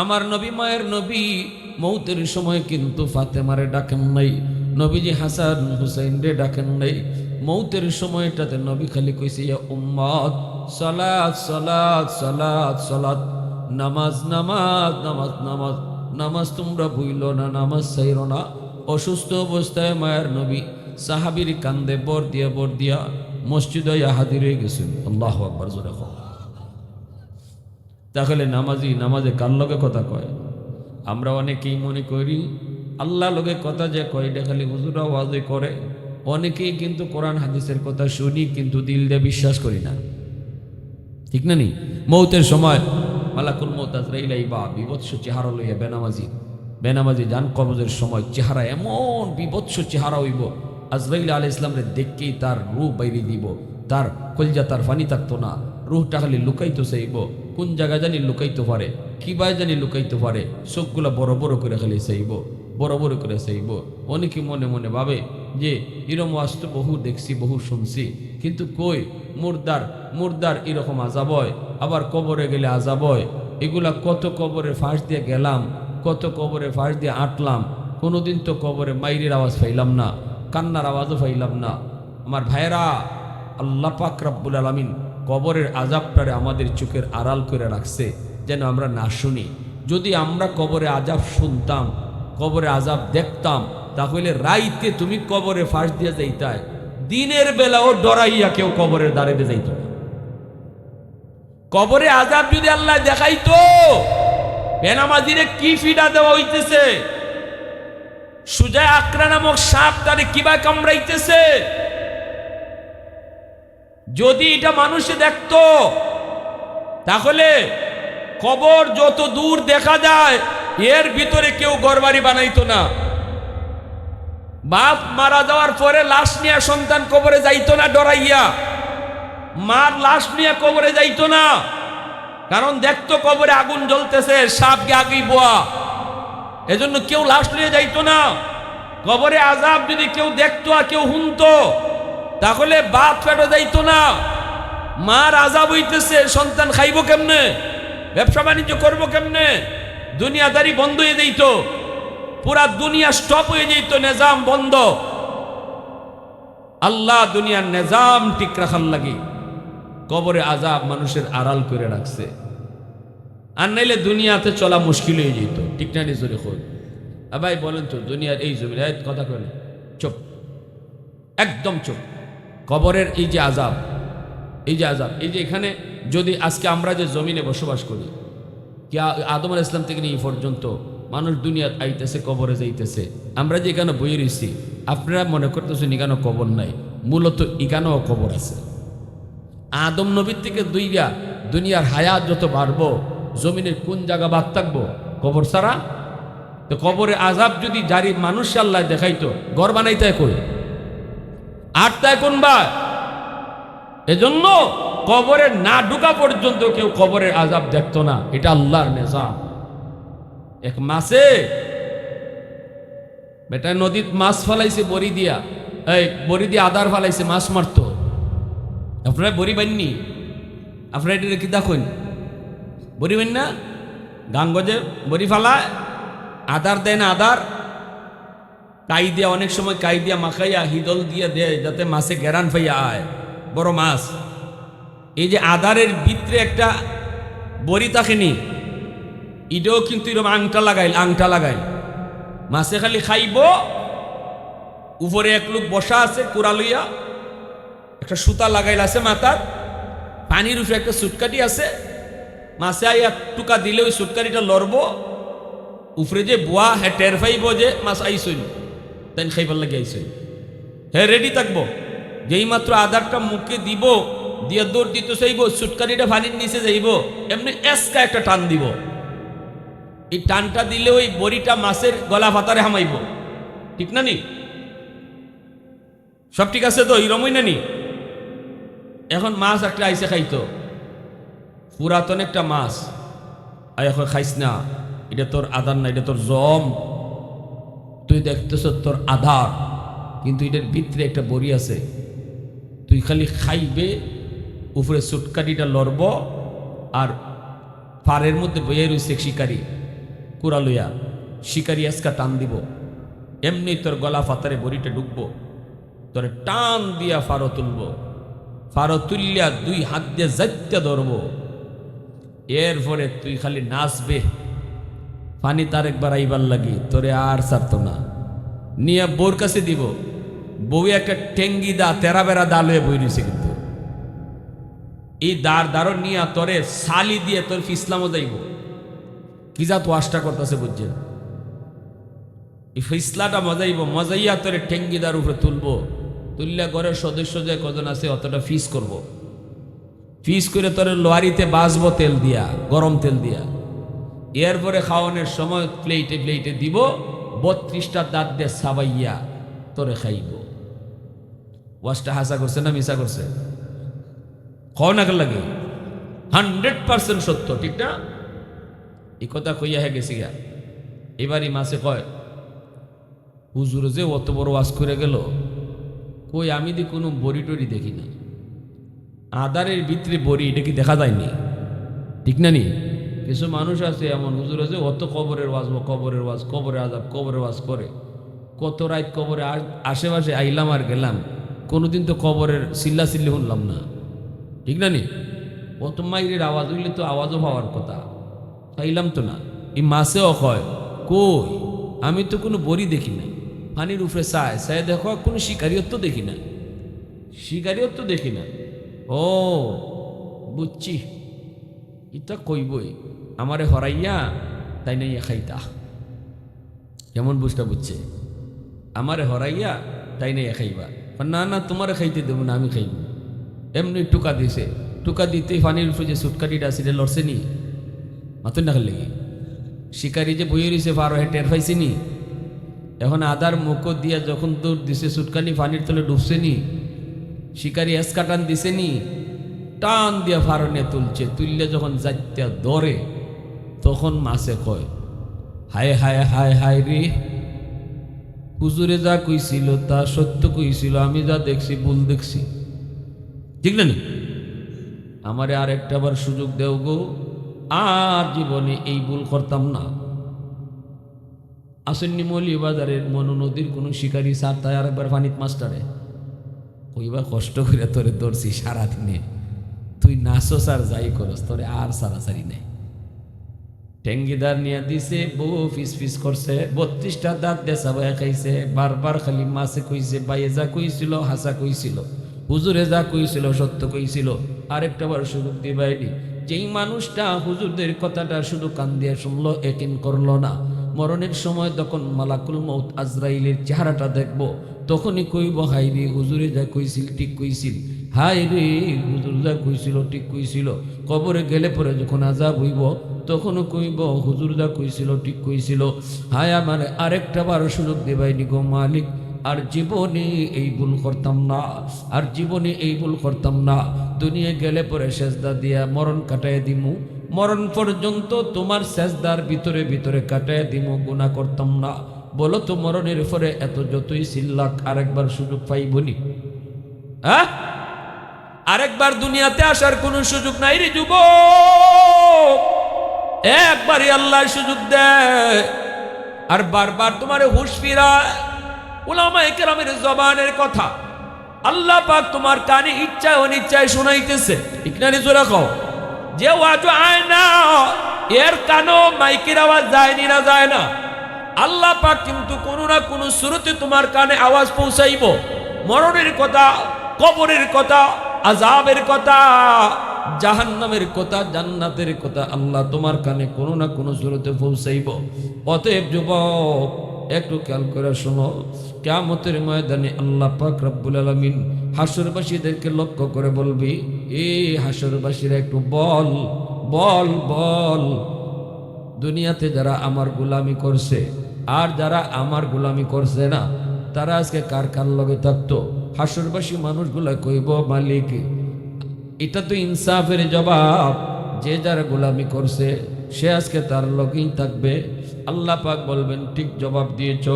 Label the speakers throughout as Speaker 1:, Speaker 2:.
Speaker 1: আমার নবী, মায়ের নবী, মৌতের সময় কিন্তু ফাতেমারে ডাকেন নাই, নবীজি হাসান হুসাইন রে ডাকেন নাই। মৌতের সময়টাতে নবী খালি কইছে, ইয়া উম্মত সালাত সালাত সালাত সালাত, নামাজ নামাজ নামাজ নামাজ নামাজ তোমরা ভুইল না, নামাজ চাইর না। অসুস্থ অবস্থায় মায়ের নবী সাহাবির কান্দে বর দিয়া বর দিয়া মসজিদ হাজির হয়ে গেছেন। আল্লাহ আকবর, জোরে হোক তাহলে নামাজি নামাজে কার লগে কথা কয়? আমরা অনেকেই মনে করি, আল্লাহ লগে কথা যে কয়, এটা খালি হুজুরা ওয়াজে করে। অনেকেই কিন্তু কোরআন হাদিসের কথা শুনি, কিন্তু দিল দিয়ে বিশ্বাস করি না। ঠিক না নি? মৌতের সময়, মালাকুল মৌত আজরাইলাই বা বিভৎস চেহারা লইয়া বেনামাজি বেনামাজি জান কবজের সময় চেহারা এমন বিভৎস চেহারা হইব, আজরাইল আল ইসলামরে দেখকেই তার রূপ বাইরে দিব, তার কলজা তার ফানি থাকতো না রুহটা খালি লুকাইতো চাইব। কোন জায়গা জানি লুকাইতে পারে কিবায় জানি লুকাইতে পারে, চোখগুলা বড় বড় করে খালি চাইব, বড় বড় করে চাইব। অনেকে মনে মনে ভাবে যে, এরম ওয়াজ তো বহু দেখছি, বহু শুনছি, কিন্তু কই, মুর্দার মুর্দার এরকম আজাব হয়, আবার কবরে গেলে আজাব হয়। এগুলা কত কবরে ফাঁস দিয়ে গেলাম, কত কবরে ফাঁস দিয়ে আটলাম, কোনোদিন তো কবরে মাইরের আওয়াজ পাইলাম না, কান্নার আওয়াজও পাইলাম না। আমার ভাইয়েরা, আল্লাহ পাক রাব্বুল আলামিন কবরের আজাবটারে আমাদের চোখের আড়াল করে রাখছে, যেন আমরা না শুনি। যদি আমরা কবরে আজাব শুনতাম, কবরে আজাব দেখতাম, তাহলে রাইতে তুমি কবরে ফাঁস দিয়ে যাইতায়। দিনের বেলাও ডরাইয়া কেউ কবরের দাঁড়িয়ে যাইত কবরে আজাব যদি আল্লাহ দেখাইতো, বেনামাজিরে কি ফিডা দেওয়া হইতেছে? সুজা আকরা নামক সাপ তারে কিবা কামড়াইতেছে? যদি এটা মানুষে দেখতো, তাহলে কবর যত দূর দেখা যায়, এর ভিতরে কেউ গড়বাড়ি বানাইতো না। বাপ মারা যাওয়ার পরে লাশ নিয়ে সন্তান কবরে যাইতো না, ডরাইয়া। মার লাশ নিয়ে কবরে যাইতো না, কারণ দেখতো কবরে আগুন জ্বলতেছে সাপকে আগেই বোয়া। এজন্য কেউ লাশ নিয়ে যাইতো না। কবরে আজাব যদি কেউ দেখতো আর কেউ হুনতো তাহলে বাপ ফেটো যাইতো না। মার আজাব হইতেছে সন্তান খাইব কেমনে? ব্যবসা বাণিজ্য করব কেমনে? দুনিয়াদারি বন্ধ হয়ে যেত পুরা দুনিয়া স্টপ হয়ে যেত নিজাম বন্ধ। আল্লাহ দুনিয়ার নিজাম ঠিক রাখার লাগে। কবরে আজাব মানুষের আড়াল করে রাখছে। আর নাইলে দুনিয়াতে চলা মুশকিল হয়ে যেত ঠিক না নিজরে খোঁজ ভাই বলেন তো, দুনিয়ার এই জমি কথা কেন চুপ। একদম চুপ। কবরের এই যে আজাব এই যে আজাব এই যে এখানে যদি আজকে আমরা যে জমিনে বসবাস করি, কি আদম আল ইসলাম থেকে নিয়ে পর্যন্ত মানুষ দুনিয়ার আইতেছে, কবরে যাইতেছে। আমরা যে এখানে বই রয়েছি আপনারা মনে করতেছেন এখানে কবর নাই, মূলত এখানেও কবর আছে। আদম নবীর থেকে দুইয়া দুনিয়ার হায়াত যত বাড়বো, জমিনের কোন জায়গা বাদ থাকব, কবর ছাড়া? তো কবরে আজাব যদি জারি মানুষ আল্লাহ দেখাইতো, ঘর বানাইতে কই? আটটায় কোন বা এজন্য কবরে না ঢুকা পর্যন্ত কেউ কবরের আজাব দেখতো না। এটা আল্লাহর নেজাম। এক মাসে বেটা নদীত মাছ ফালাইছে, বড়ি দিয়া। এই, বড়ি দিয়ে আদার ফালাইছে, মাছ মারতো। আপনারা বড়ি বাননি? আপনারা এটা কি দেখুন? বড়ি বান না গাঙ্গজে বড়ি ফালায়, আদার না আদার। কাই দিয়া অনেক সময় কাই দিয়া মাখাইয়া হিদল দিয়ে দেয় যাতে মাছে গেরান ফাইয়া আয়। বড় মাছ। এই যে আদারের ভিতরে একটা বড়ি থাকেনি ইটাও কিন্তু এরকম আংটা লাগাইল আংটা লাগাইল। মাছে খালি খাইব, উপরে এক লোক বসা আছে কুড়া লইয়া, একটা সুতা লাগাইল আছে মাথার, পানির উপরে একটা সুটকাটি আছে। মাছে আই এক টুকা দিলে ওই সুটকাটিটা লড়বো, উপরে যে বুয়া হ্যাঁ টের ফাইব যে মাছ আইসইল। তাই খাইবার লাগে আইসইল হ্যাঁ রেডি থাকব? যেই মাত্র আধারটা মুখে দিব, দিয়ে দৌড় দিতে চাইব, সুটকারিটা পানির নিচে যাইব, এমনি এসকা একটা টান দিব। এই টানটা দিলে ওই বড়িটা মাছের গলা ফাতারে হামাইব। ঠিক না নি? সব ঠিক আছে তো? এরমই না নি? এখন মাছ একটা আইসে খাইতো। পুরাতন একটা মাছ। আর এখন খাইস না। এটা তোর আধার না, এটা তোর জম। তুই দেখতেছ তোর আধার, কিন্তু এটার ভিতরে একটা বড়ি আছে। তুই খালি খাইবে, উপরে সুটকাটিটা লড়ব আর ফারের মধ্যে বইয়ে রয়েছে শিকারি, কুড়া লইয়া। শিকারি আজকা টান দিব। এমনি তোর গলা ফাতারে বড়িটা ঢুকবো। তোরে টান দিয়া ফারো তুলব। ফারো তুললিয়া দুই হাত দিয়ে যাইতে ধরবো। এরপরে তুই খালি নাচবে। পানি তার একবার আইবার লাগি, তোরে আর ছাড়তো না। নিয়ে বউর কাছে দিব বউ একটা টেঙ্গি দা, তেরা বেড়া দা লয়ে বই রয়েছে কিন্তু। এই দাঁড় দাঁড়ো নিয়ে তোরে সালি দিয়ে তোর ফিসলামও যাইব। কি যা তো আশটা করতেছে বুঝছেন? এই ফিসলাটা মজাইব, মজাইয়া তোরে টেঙ্গিদার উপরে তুলবো, তুললে ঘরের সদস্য যে কজন আছে অতটা ফিস করব। ফিস করে তোরে লোয়ারিতে বাসবো তেল দিয়া, গরম তেল দিয়া। এরপরে খাওয়ানোর সময় প্লেটে প্লেটে দিব, বত্রিশটা দাঁত দিয়ে সাবাইয়া তোরে খাইব। ওয়াশটা হাসা করছে না মিশা করছে? খাও না লাগে? হান্ড্রেড পার্সেন্ট সত্য, ঠিক না? এই কথা কইয়া হে গেছি গা এবারই মাসে কয়, হুজুর যে অত বড় ওয়াজ করে গেল, কই আমি দি কোনো বড়ি টরি দেখি না আদারের ভিতরে বড়ি, এটা কি দেখা যায়নি? ঠিক না নি? কিছু মানুষ আছে এমন, হুজুর আছে, অত কবরের ওয়াজ কবরের ওয়াজ কবরে আজাব কবরের ওয়াজ করে। কত রাত কবরে আশেপাশে আইলাম আর গেলাম, কোনোদিন তো কবরের চিল্লা চিল্লি শুনলাম না। ঠিক না নি? অত মাইরের আওয়াজ হইলে তো আওয়াজও পাওয়ার কথা। পাইলাম তো না। এই মাসেও কয়, কই, আমি তো কোনো বড়ি দেখি না পানির উপরে চায় চায় দেখো কোনো শিকারিয়ত দেখি না শিকারিয়ত দেখি না ও, বুঝছি। এটা কইবই। আমারে হরাইয়া তাই নাই খাইতা। কেমন বুঝটা বুঝছে। আমারে হরাইয়া তাই নাই খাইবা। না না, তোমারে খাইতে দেবো না, আমি খাইব। এমনি টুকা দিছে। টুকা দিতেই পানির উপরে যে সুটকাটিটা আছে লড়ছে নি? মাতুন না খালি শিকারি যে বইয়ে রয়েছে বারো হে টের পাইছে নি? এখন আদার মুখ দিয়া যখন দৌড় দিছে, সুটকানি পানির তলে ডুবছে নি? শিকারি এসকাটান দিছে নি? টান দিয়া ফারনে তুলছে। তুললে যখন যাইতে দরে তখন মাছে কয়, হায় হায় হায় হায় রে, হুজুরে যা কইছিল তা সত্য কইছিল, আমি যা দেখছি ভুল দেখছি। ঠিক না আমারে আর একটা বার সুযোগ দেও গো, আর জীবনে এই ভুল করতাম না। আসেননি মলি বাজারের মনো নদীর কোনো শিকারি সার তাই আর একবার ফানিত মাস্টারে। ওইবার কষ্ট করে তোরে ধরছি সারাদিনে। তুই নাচো সার, যাই করস, তোরে আর সারাসারি নেই। টেঙ্গিদার নিয়ে দিছে, বউ ফিস ফিস করছে, বত্রিশটা দাঁত দেশা বয়া খাইছে, বারবার খালি মাছে কইছে, বাইয়ে যা কইছিল, হাসা কইছিল, হুজুরে যা কইছিল, সত্য কইছিল, আরেকটা বার সুযোগ দিবাইনি যেই মানুষটা হুজুরদের কথাটা শুধু কান দিয়ে শুনলো, একিন করল না। মরণের সময় তখন মালাকুল মৌত আজরাইলের চেহারাটা দেখব, তখনই কইব হাই রে, হুজুরে যা কইছিল, ঠিক কইছিল। হাই রে, হুজুর যা কইছিল, ঠিক কইছিল। কবরে গেলে পরে যখন আজাব হইব তখনও কইব হুজুর যা কইছিল, ঠিক কইছিল, হায় আমার আরেকটা বার সুযোগ দেবাইনি গো মালিক, আর জীবনে এই ভুল করতাম না, আর জীবনে এই ভুল করতাম না, দুনিয়া গেলে পরে সেজদা দিয়া মরণ কাটাই দিমু, মরণ পর্যন্ত তোমার সেজদার ভিতরে ভিতরে কাটায় দিমু গুণা করতাম না, বলো তো মরণের পরে এত যতই সিল্লাক আরেকবার সুযোগ পাইবনি? হ্যাঁ? আরেকবার দুনিয়াতে আসার কোনো সুযোগ নাই রে যুবক! একবারই আল্লাহ সুযোগ দেয়। আর বারবার তোমার হুশ ফিরায়। একরামের জবানের কথা। আল্লাহ পাক তোমার কানে ইচ্ছায় অনিচ্ছায় শোনাইতেছে। না যে আয় না, এর কানো মাইকের আওয়াজ যায়নি না যায় না। আল্লাহ পাক কিন্তু কোনো না কোনো সুরতে তোমার কানে আওয়াজ পৌঁছাইব। মরণের কথা, কবরের কথা আজাবের কথা। জাহান্নামের কথা, জান্নাতের কথা আল্লাহ তোমার কানে কোনো না কোনো সুরতে পৌঁছাইব। অতএব যুবক, একটু খেয়াল করে শোনো কেমতের ময়দানে আল্লাহ পাক রব্বুল আলমিন হাসরবাসীদেরকে লক্ষ্য করে বলবি এই হাসরবাসীরা একটু বল বল বল। দুনিয়াতে যারা আমার গোলামি করছে, আর যারা আমার গোলামি করছে না, তারা আজকে কার কার লগে থাকতো? হাসরবাসী মানুষগুলা কইব, মালিক এটা তো ইনসাফের জবাব। যে যারা গোলামি করছে, সে আজকে তার লগেই থাকবে। আল্লাহ পাক বলবেন, ঠিক জবাব দিয়েছ।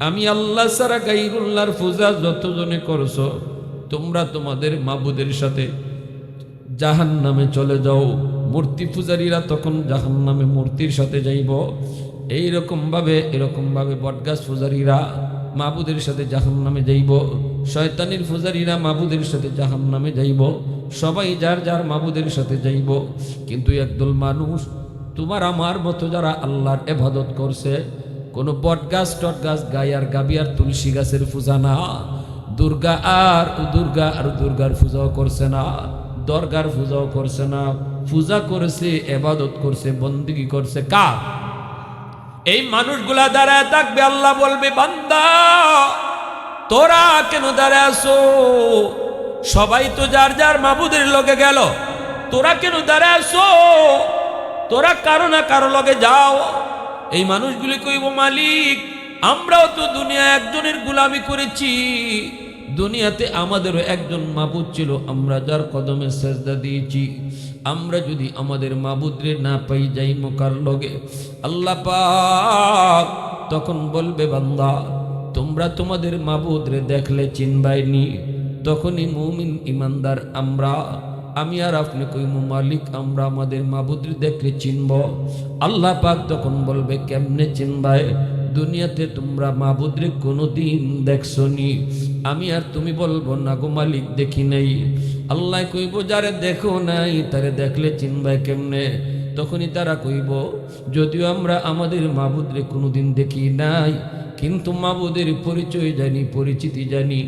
Speaker 1: আমি আল্লাহ সারা গাইরুল্লাহর পূজা যতজনে করছ, তোমরা তোমাদের মাবুদের সাথে জাহান নামে চলে যাও। মূর্তি পূজারীরা তখন জাহান নামে মূর্তির সাথে যাইব। এইরকমভাবে, এরকমভাবে বটগাছ পূজারীরা মাবুদের সাথে জাহান নামে যাইব। শয়তানির পূজারীরা মাবুদের সাথে জাহান নামে যাইব। সবাই যার যার মাবুদের সাথে যাইব। কিন্তু একদল মানুষ, তোমার আমার মতো যারা আল্লাহর এবাদত করছে, কোনো বটগাছ, টটগাছ, গাই আর গাবি আর তুলসী গাছের পূজা না। দুর্গা আর দুর্গা আর দুর্গার পূজাও করছে না, দরগার পূজাও করছে না। পূজা করেছে, এবাদত করছে, বন্দিগি করছে কার? এই মানুষগুলা দাঁড়ায় থাকবে, আল্লাহ বলবে, বান্দা, তোরা কেন দাঁড়ায় আসো সবাই তো যার যার মাবুদের লগে গেল। তোরা কেন দাঁড়ায় আসো তোরা কারও না কারও লগে যাও। এই মানুষগুলি কইব, মালিক, আমরাও তো দুনিয়া একজনের গুলামি করেছি। দুনিয়াতে আমাদেরও একজন মাবুদ ছিল, আমরা যার কদমে সেজদা দিয়েছি। আমরা যদি আমাদের মাবুদরে না পাই যাই মোকার লগে। আল্লাহ পাক তখন বলবে, বান্দা, তোমরা তোমাদের মাবুদরে দেখলে চিনবাইনি। তখনই মুমিন ইমানদার, আমরা, আমি আর আপনি কইমু মালিক, আমরা আমাদের মাবুদরে দেখলে চিনব। আল্লাহ পাক তখন বলবে, কেমনে চিনবায় দুনিয়াতে তোমরা মাবুদরে কোনোদিন দেখছ নি আমি আর তুমি বলব, না গো মালিক, দেখি নাই। আল্লাহ কইব, যারে দেখো নাই, তারে দেখলে চিনবাই কেমনে? তখনই তারা কইব, যদিও আমরা আমাদের মাবুদরে কোনোদিন দেখি নাই, কিন্তু মাবুদের পরিচয় জানি, পরিচিতি জানি।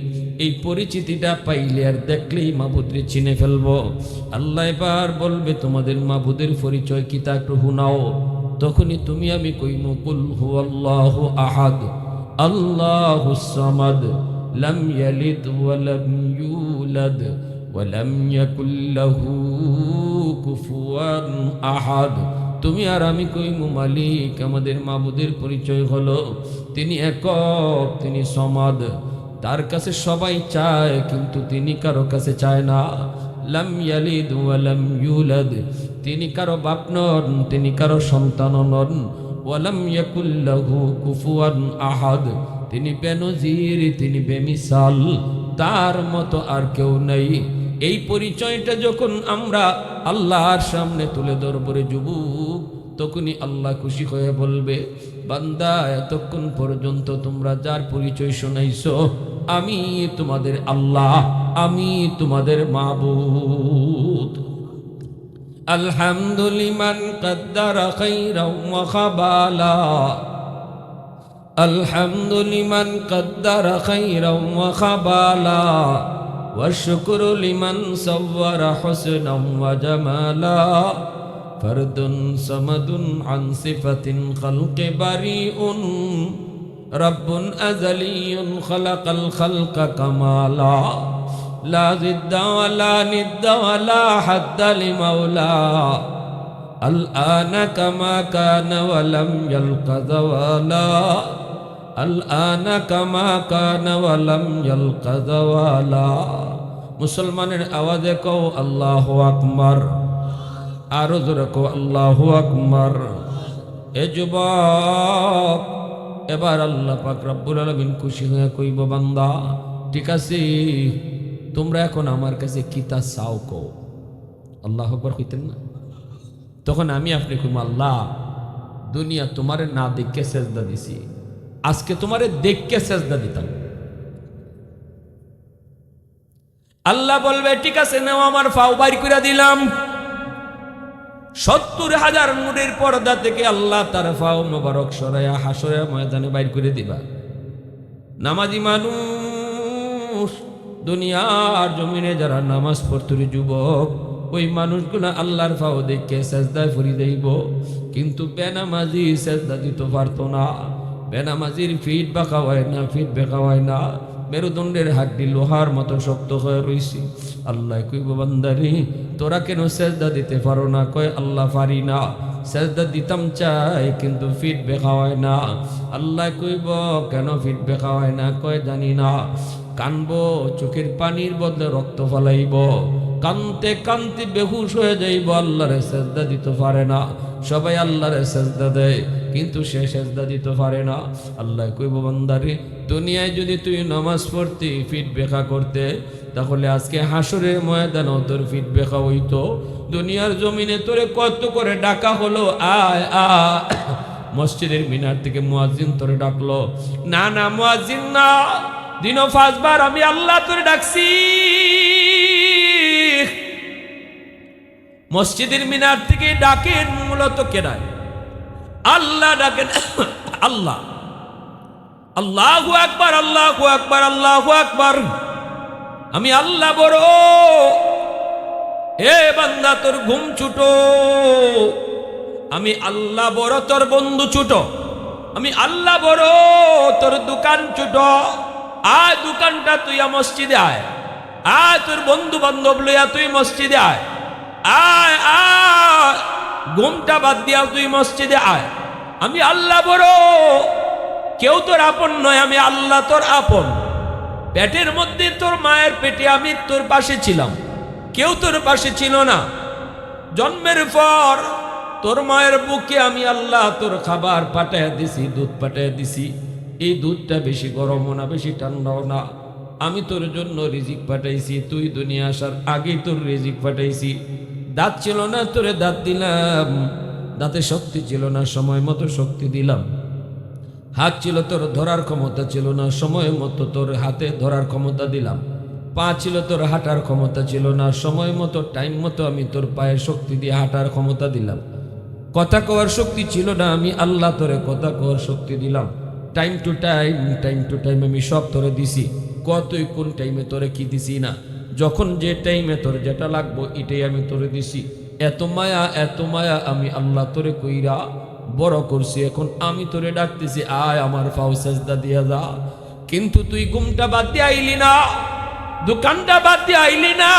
Speaker 1: এই পরিচিতিটা পাইলে আর দেখলেই মাবুদরে চিনে ফেলব। আল্লাহ এবার বলবে, তোমাদের মাবুদের পরিচয় কি তা একটু হুনাও তখনই তুমি আমি কইম, কুল হু আল্লাহ আহাদ, আল্লাহ সামাদ তুমি আর আমি কইমু, মালিক, আমাদের মাবুদের পরিচয় হলো, তিনি একক, তিনি সমাদ। তার কাছে সবাই চায়, কিন্তু তিনি কারও কাছে চায় না। লাম ইয়ালিদ ওয়ালাম ইউলাদ, তিনি কারও বাপ নন, তিনি কারও সন্তান নন। ওয়ালাম ইয়াকুল্লাহু কুফুয়ান আহাদ, তিনি বেনজির, তিনি বেমিসাল, তার মতো আর কেউ নেই। এই পরিচয়টা যখন আমরা আল্লাহর সামনে তুলে ধরবরে যুবক তখনই আল্লাহ খুশি হয়ে বলবে বান্দা এতক্ষণ পর্যন্ত তোমরা যার পরিচয় শোনাইছো আমি তোমাদের আল্লাহ আমি তোমাদের মাবুদ আলহামদুলিমান কদ্দার খাইরা ওয়া খাবালা الحمد لمن قدر خيرا وخبالا والشكر لمن صور حسنا وجمالا فرد صمد عن صفة خلق بريء رب أزلي خلق الخلق كمالا لا ضد ولا ند ولا حد لمولا الآن كما كان ولم يلق زوالا الآن كما كان ولم يلق زوالا مسلمان الأواد كو الله أكبر আরও জোরে কও আল্লাহ আকবর। এ যুবক, এবার আল্লাহ পাক রব্বুল আলমিন খুশি হয়ে কইব, বান্দা, ঠিক আছে, তোমরা এখন আমার কাছে কিতা চাও কও আল্লাহ আকবর কইতেন না? তখন আমি আপনি কইম, আল্লাহ, দুনিয়া তোমারে না দেখকে সেজদা দিছি। আজকে তোমারে দেখকে সেজদা দিতাম। আল্লাহ বলবে, ঠিক আছে, নাও আমার ফাও বাইর করে দিলাম। সত্তর হাজার মুড়ের পর্দা থেকে আল্লাহ তার ফাও মোবারক সরাইয়া হাসরায়া ময়দানে বাইর করে দিবা। নামাজি মানুষ, দুনিয়ার জমিনে যারা নামাজ পড়তুরি যুবক, ওই মানুষগুলো আল্লাহর ফাও দেখে সেজদায় ফুরি দেইব কিন্তু বেনামাজি সেজদা দিতে পারতো না। বেনামাজির ফিট বাঁকা হয় না, ফিট বেঁকা হয় না। মেরুদণ্ডের হাড্ডি লোহার মতো শক্ত হয়ে রইছি। আল্লাহ কইব, বান্দারি, তোরা কেন সেজদা দিতে পারো না? কয়, আল্লাহ পারি না। সেজদা দিতাম চাই, কিন্তু ফিট বেখা হয় না। আল্লাহ কইব, কেন ফিট বেখা হয় না? কয়, জানি না। কানবো, চোখের পানির বদলে রক্ত ফলাইব। কানতে কানতে বেহুশ হয়ে যাইব। আল্লাহরে সেজদা দিতে পারে না। সবাই আল্লাহরে সেজদা দেয়। কিন্তু সে সেজদা দিতে পারে না। আল্লাহ কইব, বান্দারে, দুনিয়ায় যদি তুই নামাজ পড়তি, ফিট বেখা করতে, তাহলে আজকে হাসরের ময়দানও তোর ফিডব্যাক হইতো। দুনিয়ার জমিনে তোরে কত করে ডাকা হলো, আয় আ মসজিদের মিনার থেকে মুয়াজ্জিন তোরে ডাকলো, না না, মুয়াজ্জিন না, দিনও পাঁচবার আমি আল্লাহ তোরে ডাকছি। মসজিদের মিনার থেকে ডাকেন মূলত কেনায় আল্লাহ ডাকেন, আল্লাহ। আল্লাহ আকবার, আল্লাহু আকবার আল্লাহু আকবার। আমি আল্লাহ বড়। এ বান্দা, তোর ঘুম ছুটো। আমি আল্লাহ বড়, তোর বন্ধু ছুটো। আমি আল্লাহ বড়, তোর দোকান ছুটো। আয় দোকানটা তুই মসজিদে আয়। আয় তোর বন্ধু বান্ধব লইয়া তুই মসজিদে আয়। আয় আয়। ঘুমটা বাদ দিয়া তুই মসজিদে আয়। আমি আল্লাহ বড়। কেউ তোর আপন নয়, আমি আল্লাহ তোর আপন। পেটের মধ্যে তোর মায়ের পেটে আমি তোর পাশে ছিলাম। কেউ তোর পাশে ছিল না। জন্মের পর তোর মায়ের বুকে আমি আল্লাহ তোর খাবার পাঠায় দিছি, দুধ পাঠায় দিছি। এই দুধটা বেশি গরমও না, বেশি ঠান্ডাও না। আমি তোর জন্য রিজিক পাঠাইছি, তুই দুনিয়া আসার আগেই তোর রিজিক পাঠাইছি। দাঁত ছিল না, তোরে দাঁত দিলাম। দাঁতে শক্তি ছিল না, সময় মতো শক্তি দিলাম। হাত ছিল তোর, ধরার ক্ষমতা ছিল না, সময় মতো তোর হাতে ধরার ক্ষমতা দিলাম। পা ছিল তোর, হাঁটার ক্ষমতা ছিল না, সময় মতো টাইম মতো আমি তোর পায়ে শক্তি দিয়ে হাঁটার ক্ষমতা দিলাম। কথা কওয়ার শক্তি ছিল না, আমি আল্লাহ তোরে কথা কওয়ার শক্তি দিলাম। Time to time time to time আমি সব তোরে দিছি। কতই কোন টাইমে তোরে কি দিছি না। যখন যে টাইমে তোর যেটা লাগবো, এটাই আমি তোরে দিছি। এত মায়া এত মায়া আমি আল্লাহ তোরে কইরা বড় করছি। এখন আমি তোরে ডাকতেছি, আয় আমার ফাউ সাজদা দিয়া যা। কিন্তু তুই ঘুমটা বাদ দিয়ে আইলি না, দোকানটা বাদ দিয়ে আইলি না।